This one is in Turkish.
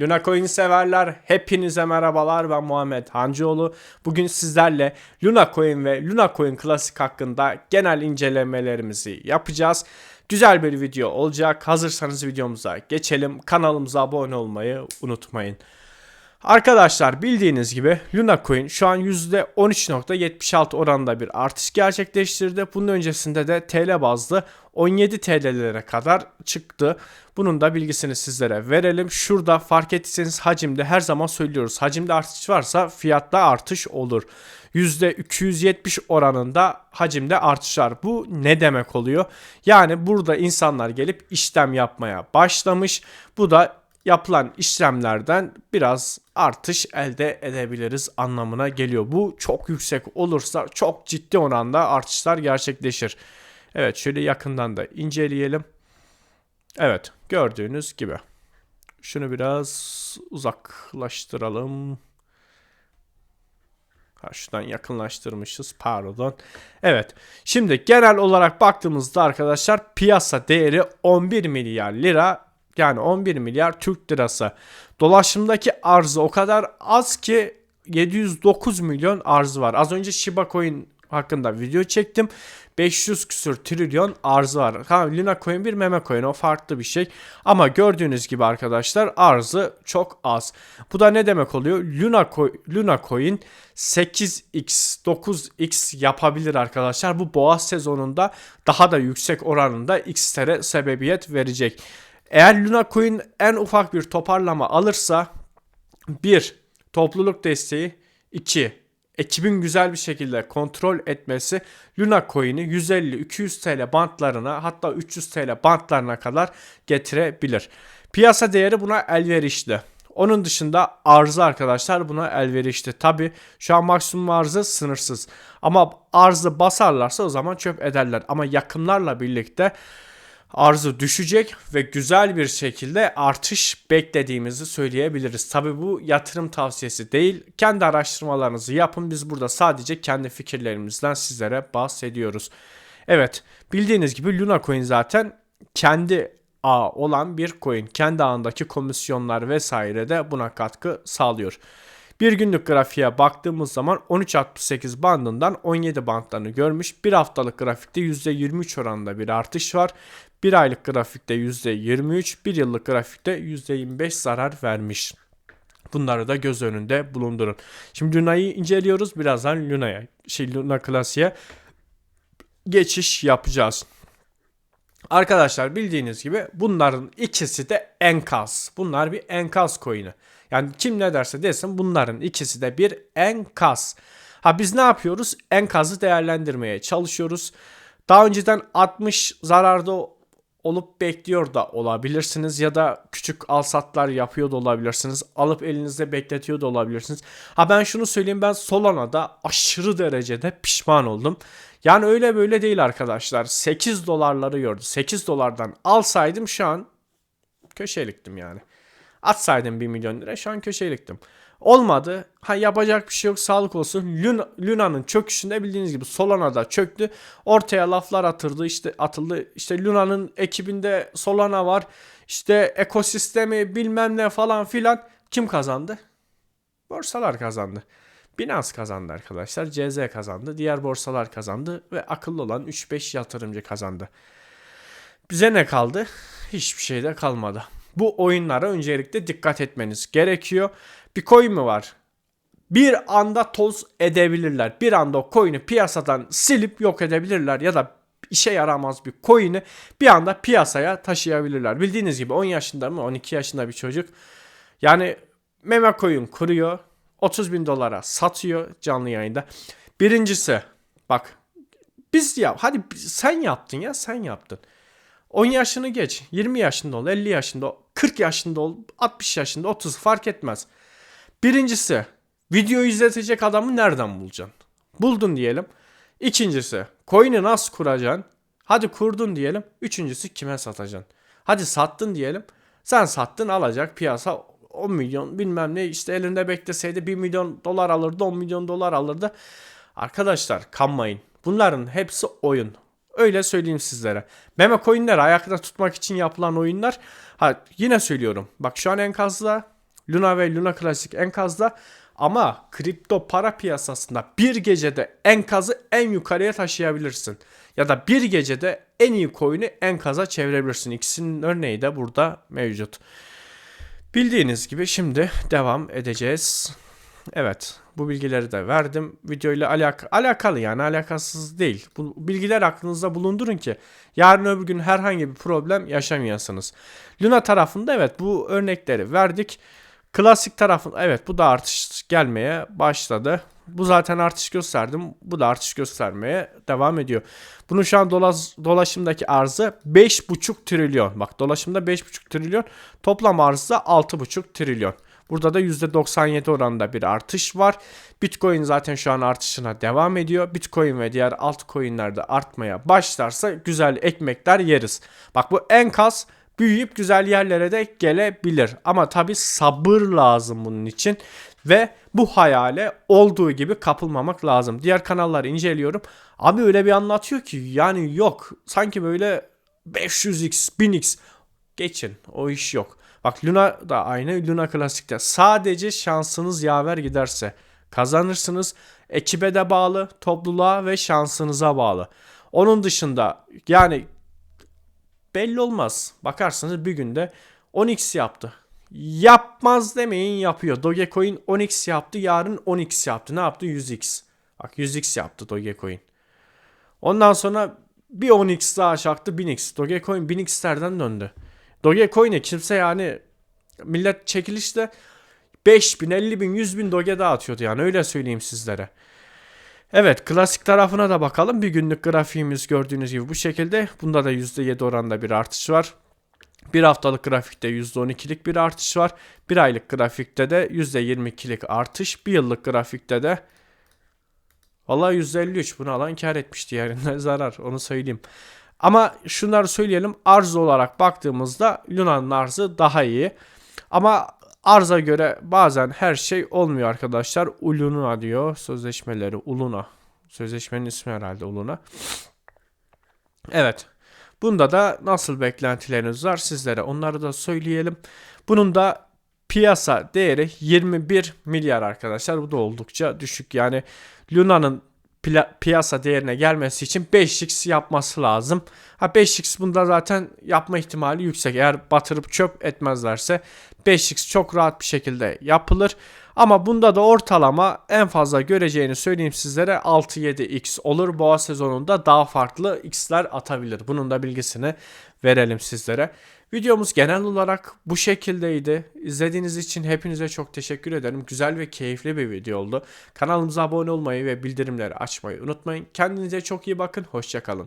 Luna Coin severler, hepinize merhabalar ben Muhammed Hancıoğlu. Bugün sizlerle Luna Coin ve Luna Coin Classic hakkında genel incelemelerimizi yapacağız. Güzel bir video olacak. Hazırsanız videomuza geçelim. Kanalımıza abone olmayı unutmayın. Arkadaşlar bildiğiniz gibi Luna Coin şu an %13.76 oranında bir artış gerçekleştirdi. Bunun öncesinde de TL bazlı 17 TL'lere kadar çıktı. Bunun da bilgisini sizlere verelim. Şurada fark ettiyseniz hacimde her zaman söylüyoruz. Hacimde artış varsa fiyatta artış olur. %270 oranında hacimde artışlar. Bu ne demek oluyor? Yani burada insanlar gelip işlem yapmaya başlamış. Bu da yapılan işlemlerden biraz artış elde edebiliriz anlamına geliyor. Bu çok yüksek olursa çok ciddi oranda artışlar gerçekleşir. Evet şöyle yakından da inceleyelim. Evet gördüğünüz gibi. Şunu biraz uzaklaştıralım. Şuradan yakınlaştırmışız pardon. Evet şimdi genel olarak baktığımızda arkadaşlar piyasa değeri 11 milyar lira yani 11 milyar Türk lirası. Dolaşımdaki arzı o kadar az ki 709 milyon arzı var. Az önce Shiba Coin hakkında video çektim. 500 küsür trilyon arzı var. Ha, Luna Coin bir meme coin o farklı bir şey. Ama gördüğünüz gibi arkadaşlar arzı çok az. Bu da ne demek oluyor? Luna, Coin, Luna Coin 8x 9x yapabilir arkadaşlar. Bu boğaz sezonunda daha da yüksek oranında x'lere sebebiyet verecek. Eğer Luna Coin en ufak bir toparlama alırsa 1. Topluluk desteği 2 ekibin güzel bir şekilde kontrol etmesi Luna Coin'i 150-200 TL bantlarına hatta 300 TL bantlarına kadar getirebilir. Piyasa değeri buna elverişli. Onun dışında arzı arkadaşlar buna elverişli. Tabi şu an maksimum arzı sınırsız. Ama arzı basarlarsa o zaman çöp ederler. Ama yakınlarla birlikte arzu düşecek ve güzel bir şekilde artış beklediğimizi söyleyebiliriz. Tabi bu yatırım tavsiyesi değil. Kendi araştırmalarınızı yapın. Biz burada sadece kendi fikirlerimizden sizlere bahsediyoruz. Evet bildiğiniz gibi Luna Coin zaten kendi ağ olan bir coin. Kendi ağındaki komisyonlar vesaire de buna katkı sağlıyor. Bir günlük grafiğe baktığımız zaman 13.68 bandından 17 bandlarını görmüş. Bir haftalık grafikte %23 oranında bir artış var. Bir aylık grafikte %23, bir yıllık grafikte %25 zarar vermiş. Bunları da göz önünde bulundurun. Şimdi Luna'yı inceliyoruz. Birazdan Luna'ya, şey Luna klasiğe geçiş yapacağız. Arkadaşlar bildiğiniz gibi bunların ikisi de enkaz. Bunlar bir enkaz coin'i. Yani kim ne derse desin bunların ikisi de bir enkaz. Ha biz ne yapıyoruz? Enkazı değerlendirmeye çalışıyoruz. Daha önceden 60 zararda olup bekliyor da olabilirsiniz ya da küçük alsatlar yapıyor da olabilirsiniz. Alıp elinizde bekletiyor da olabilirsiniz. Ha ben şunu söyleyeyim ben Solana'da aşırı derecede pişman oldum. Yani öyle böyle değil arkadaşlar. 8 dolarları gördü. 8 dolardan alsaydım şu an köşeliktim yani. Atsaydım 1 milyon lira şu an köşeliktim. Olmadı. Ha yapacak bir şey yok. Sağlık olsun. Luna, Luna'nın çöküşünde bildiğiniz gibi Solana da çöktü. Ortaya laflar atırdı. işte atıldı. İşte Luna'nın ekibinde Solana var. İşte ekosistemi bilmem ne falan filan. Kim kazandı? Borsalar kazandı. Binance kazandı arkadaşlar. CZ kazandı. Diğer borsalar kazandı. Ve akıllı olan 3-5 yatırımcı kazandı. Bize ne kaldı? Hiçbir şey de kalmadı. Bu oyunlara öncelikle dikkat etmeniz gerekiyor. Bir coin mi var? Bir anda toz edebilirler. Bir anda o coin'i piyasadan silip yok edebilirler ya da işe yaramaz bir coin'i bir anda piyasaya taşıyabilirler. Bildiğiniz gibi 10 yaşında mı 12 yaşında bir çocuk yani meme coin kuruyor 30 bin dolara satıyor canlı yayında. Birincisi bak biz ya hadi sen yaptın ya sen yaptın. 10 yaşını geç 20 yaşında ol 50 yaşında ol 40 yaşında ol 60 yaşında 30 fark etmez. Birincisi video izletecek adamı nereden bulacaksın? Buldun diyelim. İkincisi coin'i nasıl kuracaksın? Hadi kurdun diyelim. Üçüncüsü kime satacaksın? Hadi sattın diyelim. Sen sattın alacak piyasa 10 milyon bilmem ne işte elinde bekleseydi 1 milyon dolar alırdı 10 milyon dolar alırdı. Arkadaşlar kanmayın. Bunların hepsi oyun. Öyle söyleyeyim sizlere. Meme coinleri ayakta tutmak için yapılan oyunlar. Ha yine söylüyorum. Bak şu an enkazda Luna ve Luna Classic enkazda ama kripto para piyasasında bir gecede enkazı en yukarıya taşıyabilirsin. Ya da bir gecede en iyi coin'i enkaza çevirebilirsin. İkisinin örneği de burada mevcut. Bildiğiniz gibi şimdi devam edeceğiz. Evet bu bilgileri de verdim. Video ile alak alakalı yani alakasız değil. Bu bilgiler aklınızda bulundurun ki yarın öbür gün herhangi bir problem yaşamayasınız. Luna tarafında evet bu örnekleri verdik. Klasik tarafında evet bu da artış gelmeye başladı. Bu zaten artış gösterdim. Bu da artış göstermeye devam ediyor. Bunun şu an dolaş, dolaşımdaki arzı 5,5 trilyon. Bak dolaşımda 5,5 trilyon. Toplam arzı da 6,5 trilyon. Burada da %97 oranında bir artış var. Bitcoin zaten şu an artışına devam ediyor. Bitcoin ve diğer altcoin'ler de artmaya başlarsa güzel ekmekler yeriz. Bak bu enkaz büyüyüp güzel yerlere de gelebilir. Ama tabi sabır lazım bunun için. Ve bu hayale olduğu gibi kapılmamak lazım. Diğer kanalları inceliyorum. Abi öyle bir anlatıyor ki yani yok. Sanki böyle 500x, 1000x geçin. O iş yok. Bak Luna da aynı Luna Classic'te. Sadece şansınız yaver giderse kazanırsınız. Ekibe de bağlı, topluluğa ve şansınıza bağlı. Onun dışında yani belli olmaz. Bakarsınız bir günde 10x yaptı. Yapmaz demeyin yapıyor. Dogecoin 10x yaptı yarın 10x yaptı. Ne yaptı? 100x. Bak 100x yaptı Dogecoin. Ondan sonra bir 10x daha çaktı 1000x. Dogecoin 1000x'lerden döndü. Dogecoin'e kimse yani millet çekilişte 5000, 50 bin, 100 bin doge dağıtıyordu yani öyle söyleyeyim sizlere. Evet klasik tarafına da bakalım. Bir günlük grafiğimiz gördüğünüz gibi bu şekilde. Bunda da %7 oranda bir artış var. Bir haftalık grafikte %12'lik bir artış var. Bir aylık grafikte de %22'lik artış. Bir yıllık grafikte de Valla %53 bunu alan kar etmiş diğerinde zarar onu söyleyeyim. Ama şunları söyleyelim arz olarak baktığımızda Luna'nın arzı daha iyi. Ama arza göre bazen her şey olmuyor arkadaşlar. Uluna diyor sözleşmeleri Uluna. Sözleşmenin ismi herhalde Uluna. Evet. Bunda da nasıl beklentileriniz var sizlere onları da söyleyelim. Bunun da piyasa değeri 21 milyar arkadaşlar. Bu da oldukça düşük. Yani Luna'nın piyasa değerine gelmesi için 5x yapması lazım. Ha 5x bunda zaten yapma ihtimali yüksek. Eğer batırıp çöp etmezlerse 5x çok rahat bir şekilde yapılır. Ama bunda da ortalama en fazla göreceğini söyleyeyim sizlere 6-7x olur. Boğa sezonunda daha farklı x'ler atabilir. Bunun da bilgisini verelim sizlere. Videomuz genel olarak bu şekildeydi. İzlediğiniz için hepinize çok teşekkür ederim. Güzel ve keyifli bir video oldu. Kanalımıza abone olmayı ve bildirimleri açmayı unutmayın. Kendinize çok iyi bakın. Hoşçakalın.